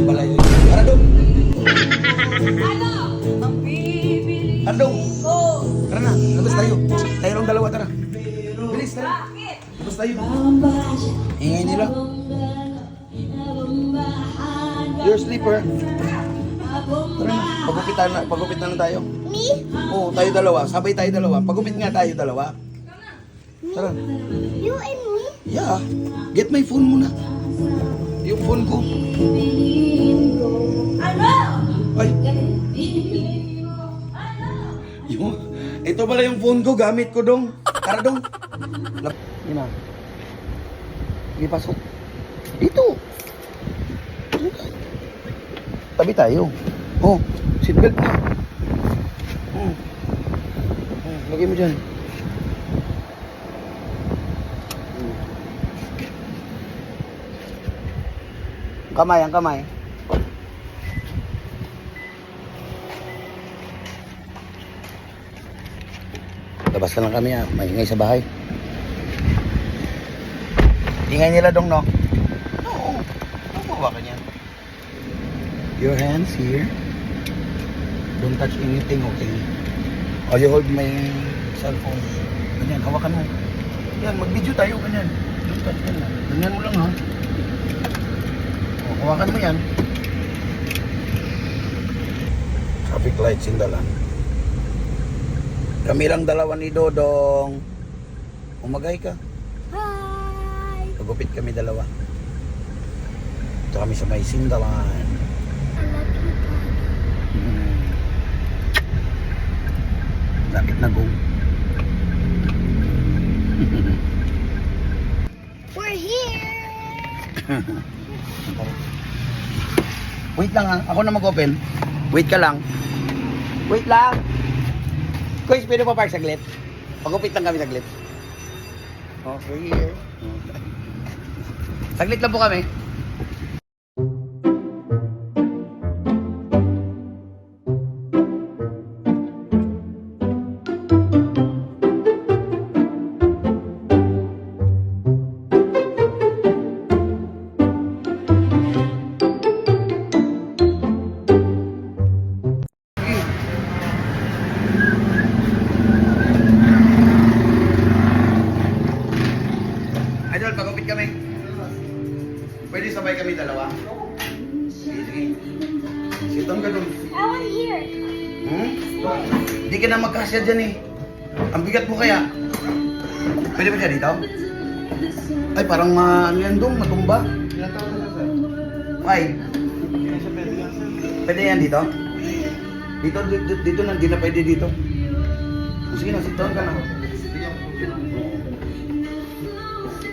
Balayo. Aradong! Ang bibili Aradong! ko. Tara na, labas tayo. Tayo lang dalawa, tara. Bilis, tara. Bakit? Labas tayo. Ingay nila. Your sleeper. Tara na, pagupit na, pagupit na lang tayo. Me? Oo, tayo dalawa. Sabay tayo dalawa. Pagupit nga tayo dalawa. Tara. You and me? Yeah. Get my phone muna. Yung phone ko. Ano? Ay. Yung, ito pala yung phone ko. Gamit ko dong. Tara dong. Yun na. Sige, pasok. Dito. Dito. Tabi tayo. Oh, seatbelt na. Oh. Oh, lagay mo dyan. Kamay, ang kamay. Labas na lang kami ah. Maingay sa bahay. Ingay nila dong, no? Oo. Ano ba ka niyan? Your hands here. Don't touch anything, okay? Oh, you hold my cellphone. Ganyan, hawakan mo. Yan, mag-video tayo, ganyan. Don't touch ganyan. Ganyan mo lang, ha? Hawakan mo yan. Traffic lights in Dalan. Kami lang dalawa ni Dodong. Umagay ka. Hi! Pagupit kami dalawa. Ito kami sa may Sindalan. Mm. Lapit na go. We're here! Wait lang ha. Ako na mag-open. Wait ka lang. Wait lang. Kuya, pwede pa park saglit? Pagupit lang kami saglit. Okay. Saglit lang po kami. Hindi ka na magkasya dyan eh. Ang bigat mo kaya. Pwede ba siya dito? Ay, parang ma, ano yan dong, matumba. Ay. Pwede yan dito? Dito, dito, dito na, hindi na pwede dito. Sige na, sitong ka na.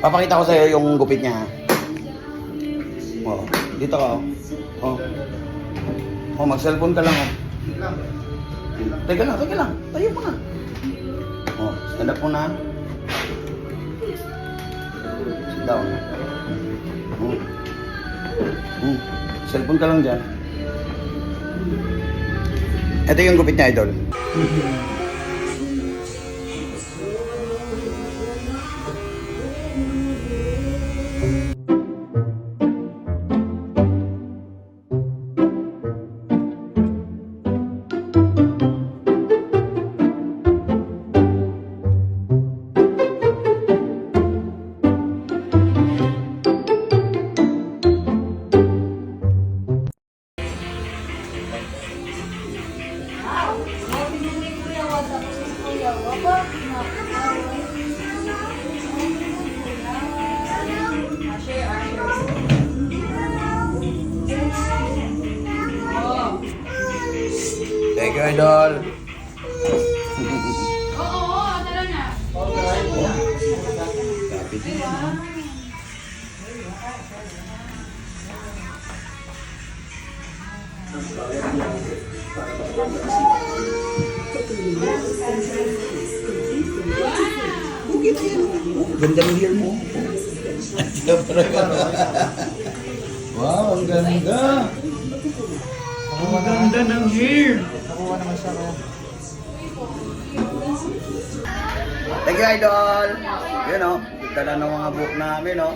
Papakita ko sa'yo yung gupit niya. Oo. Dito ka, oh. Oh. Oh, mag-cellphone ka lang, oh. Teka lang, teka lang. Tayo mo na. Oh, stand up muna. Sit down. Hmm. Hmm. Cellphone ka lang dyan. Ito yung gupit niya, idol. idol. Oo, tara na. Na yan. Ganda ng hair mo. wow, ang ganda. Ang ganda ng hair. Thank you, Idol. Yun o. Dala ng mga book namin o.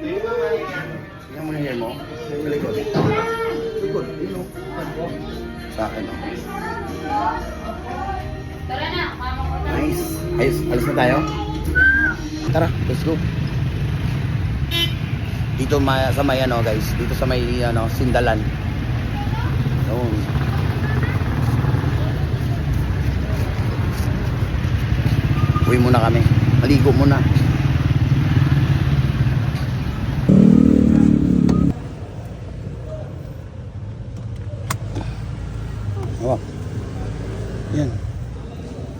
Tingnan mo na hair mo. Sa likod. You know, sa akin, oh. Tara na, mama ko na. Nice. Ayos, alis na tayo? Tara, let's go. Dito ma sa may ano guys, dito sa may ano, Sindalan. Yun. Uwi muna kami. Maligo muna. Hawak. Yan.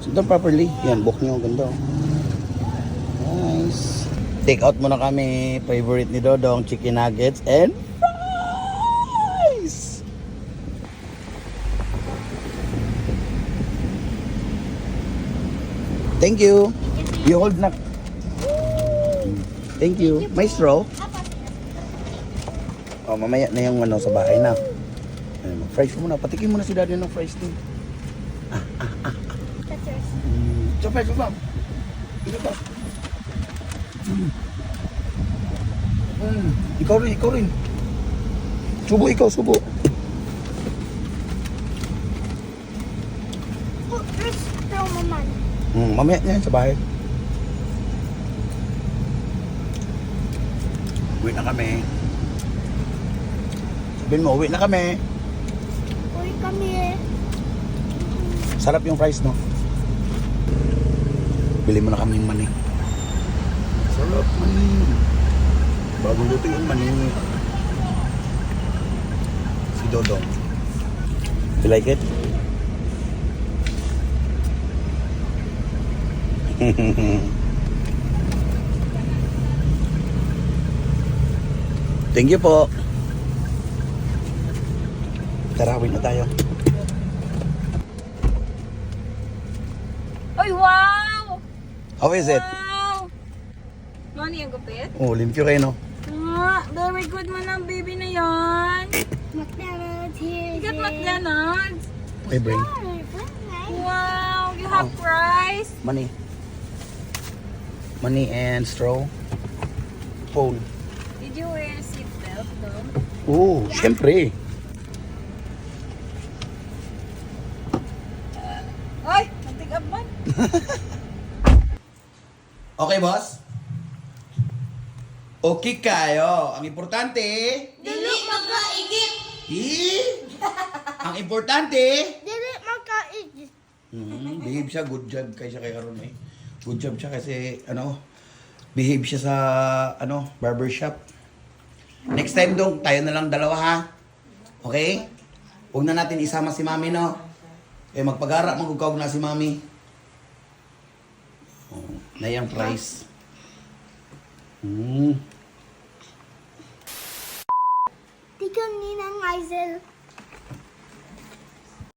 Sit down properly. Yan, book nyo. Ganda. oh. Nice. Take out muna kami. Favorite ni Dodong, chicken nuggets and fries. Thank you. You hold na. Thank you. May straw. Oh, mamaya na yung ano sa bahay na. Ayun, fries muna. Patikin muna si daddy ng fries din. That's yours. Mm, Coba, coba. Ini pa. Hmm. Hmm. Ikaw rin, ikaw rin. Subo ikaw, subo. Hmm, mamaya na yan sa bahay. Uwi na kami. Sabihin mo, uwi na kami. Uy, come here. Sarap yung fries, no? Bili mo na kami yung mani. Sarap, mani. Bagong luto yung mani. Si Dodong. You like it? Thank you po. Tarawin na tayo. Ay, wow! How is it? Wow! Mani ang gupit? Oh, limpyo kayo, no? Ah, very good man ang baby na yan. McDonald's here. You got McDonald's. Okay, bring. Wow, you have Oh. fries. Money. Money and straw. Phone. Did you wear a seatbelt though? Oo, siyempre. Ay, natigab man. Okay, boss? Okay kayo. Ang importante, Dili magkaigit. eh, ang importante, Dili makaigit. hmm, behave siya, good job kay siya kay Karon eh. Good job siya kasi, ano, behave siya sa, ano, barbershop. Next time dong, tayo na lang dalawa ha. Okay? Huwag na natin isama si mami, no? Eh, magpagara, magugawag na si mami. Oh, na yung price. Hmm. Tika ni ng Isel.